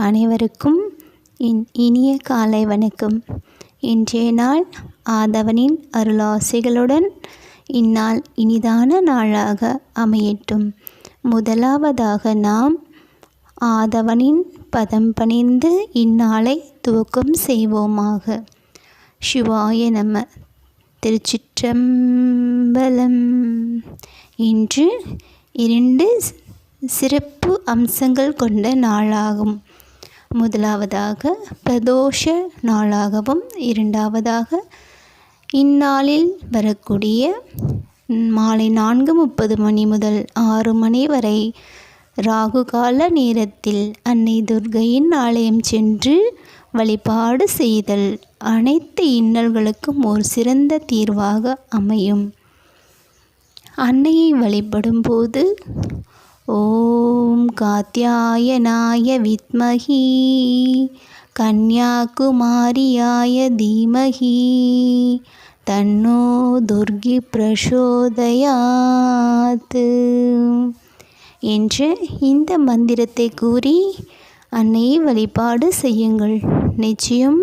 அனைவருக்கும் என் இனிய காலை வணக்கம். இன்றைய நாள் ஆதவனின் அருளாசைகளுடன் இந்நாள் இனிதான நாளாக அமையட்டும். முதலாவதாக நாம் ஆதவனின் பதம் பணிந்து இந்நாளை துவக்கம் செய்வோமாக. சிவாய நம. திருச்சிற்றம்பலம். இன்று இரண்டு சிறப்பு அம்சங்கள் கொண்ட நாளாகும். முதலாவதாக பிரதோஷ நாளாகவும் இரண்டாவதாக இந்நாளில் வரக்கூடிய மாலை நான்கு முப்பது மணி முதல் ஆறு மணி வரை ராகுகால நேரத்தில் அன்னை துர்கையின் ஆலயம் சென்று வழிபாடு செய்தல் அனைத்து இன்னல்களுக்கும் ஒரு சிறந்த தீர்வாக அமையும். அன்னையை வழிபடும்போது ஓம் காத்தியாயனாய வித்மகி கன்யாகுமாரியாய தீமகி தன்னோ துர்கி பிரசோதயாத்து என்று இந்த மந்திரத்தை கூறி அன்னையை வழிபாடு செய்யுங்கள். நிச்சயம்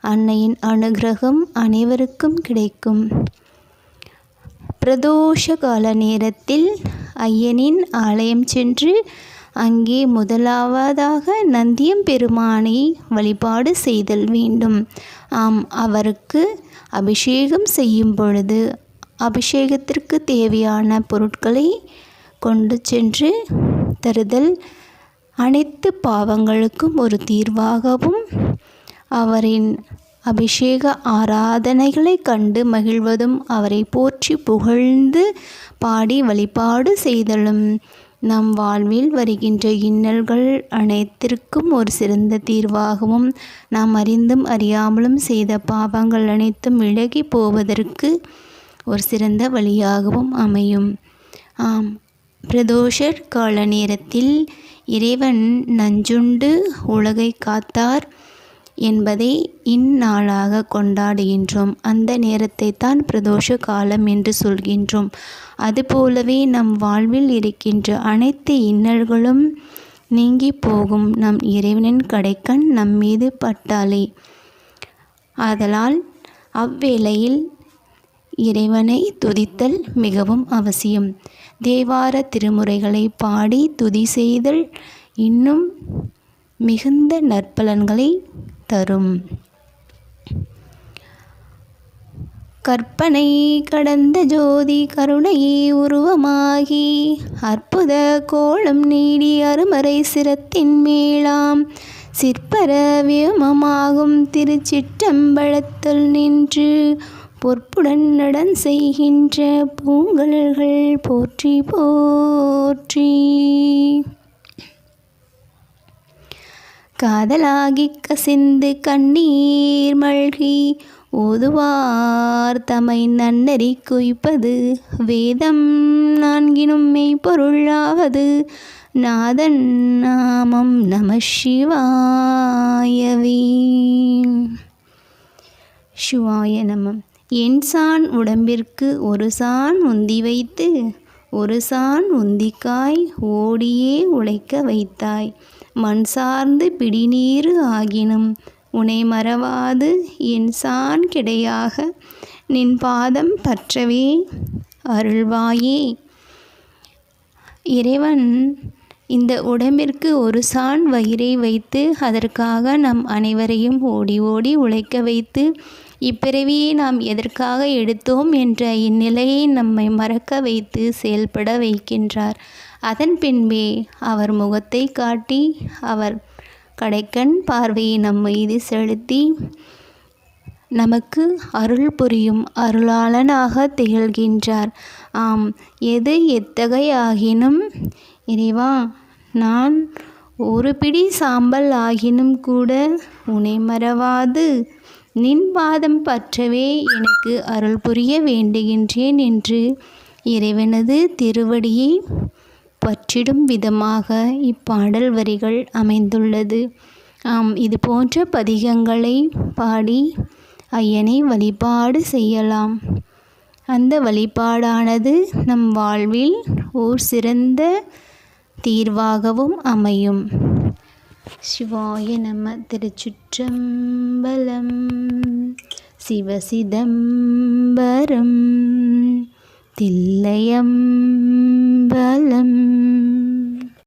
அன்னையின் அனுகிரகம் அனைவருக்கும் கிடைக்கும். பிரதோஷ கால நேரத்தில் ஐயனின் ஆலயம் சென்று அங்கே முதலாவதாக நந்தியம் பெருமானை வழிபாடு செய்தல் வேண்டும். ஆம் அவருக்கு அபிஷேகம் செய்யும் பொழுது அபிஷேகத்திற்கு தேவையான பொருட்களை கொண்டு சென்று தருதல் அனைத்து பாவங்களுக்கும் ஒரு தீர்வாகவும் அவரின் அபிஷேக ஆராதனைகளை கண்டு மகிழ்வதும் அவரை போற்றி புகழ்ந்து பாடி வழிபாடு செய்தலும். நம் வாழ்வில் வருகின்ற இன்னல்கள் அனைத்திற்கும் ஒரு சிறந்த தீர்வாகவும் நாம் அறிந்தும் அறியாமலும் செய்த பாவங்கள் அனைத்தும் விலகி போவதற்கு ஒரு சிறந்த வழியாகவும் அமையும். ஆம். பிரதோஷர் கால நேரத்தில் இறைவன் நஞ்சுண்டு உலகை காத்தார். என்பதை இந்நாளாக கொண்டாடுகின்றோம். அந்த நேரத்தை தான் பிரதோஷ காலம் என்று சொல்கின்றோம். அதுபோலவே நம் வாழ்வில் இருக்கின்ற அனைத்து இன்னல்களும் நீங்கி போகும். நம் இறைவனின் கடைக்கண் நம் மீது பட்டாலே. ஆதலால் அவ்வேளையில் இறைவனை துதித்தல் மிகவும் அவசியம். தேவார திருமுறைகளை பாடி துதி செய்தல் இன்னும் மிகுந்த நற்பலன்களை தரும். கற்பனை கடந்த ஜோதி கருணையே உருவமாகி அற்புத கோலம் நீடி அருமறை சிரத்தின் மேலாம். சிற்பர வியமமாகும் திருச்சிற்றம்பலத்தில் நின்று பொற்புடன் நடன் செய்கின்ற பூங்கல்கள் போற்றி போற்றி. காதலாகி கசிந்து கண்ணீர் மல்கி ஓதுவார் தமை நன்னறி குய்ப்பது. வேதம் நான்கினும் மெய்ப்பொருளாவது. நாதன் நாமம் நம சிவாயவே. சிவாய நமம் என் சான் உடம்பிற்கு ஒரு சான் உந்தி வைத்து ஒரு சான் உந்திக்காய் ஓடியே உழைக்க வைத்தாய். மண் சார்ந்து பிடிநீரு ஆகினும் உனை மறவாது என் சான் கிடையாக நின் பாதம் பற்றவே அருள்வாயே. இறைவன் இந்த உடம்பிற்கு ஒரு சான் வயிறை வைத்து அதற்காக நம் அனைவரையும் ஓடி ஓடி உழைக்க வைத்து இப்பிறவியை நாம் எதற்காக எடுத்தோம் என்ற இந்நிலையை நம்மை மறக்க வைத்து செயல்பட வைக்கின்றார். அதன் பின்பே அவர் முகத்தை காட்டி அவர் கடைக்கண் பார்வையை நம் மீது செலுத்தி நமக்கு அருள் புரியும் அருளாளனாக திகழ்கின்றார். ஆம் எது எத்தகையாகினும் இறைவா நான் ஒரு பிடி சாம்பல் ஆகினும் கூட உனை மறவாது. நின் பாதம் பற்றவே எனக்கு அருள் புரிய வேண்டுகின்றேன் என்று இறைவனது திருவடியை பற்றிடும் விதமாக இப்பாடல் வரிகள் அமைந்துள்ளது. ஆம் இது போன்ற பதிகங்களை பாடி ஐயனை வழிபாடு செய்யலாம். அந்த வழிபாடானது நம் வாழ்வில் ஓர் சிறந்த தீர்வாகவும் அமையும். சிவாய நம திருச்சுற்றம்பலம் சிவசிதம்பரம் தில்லையம் فلم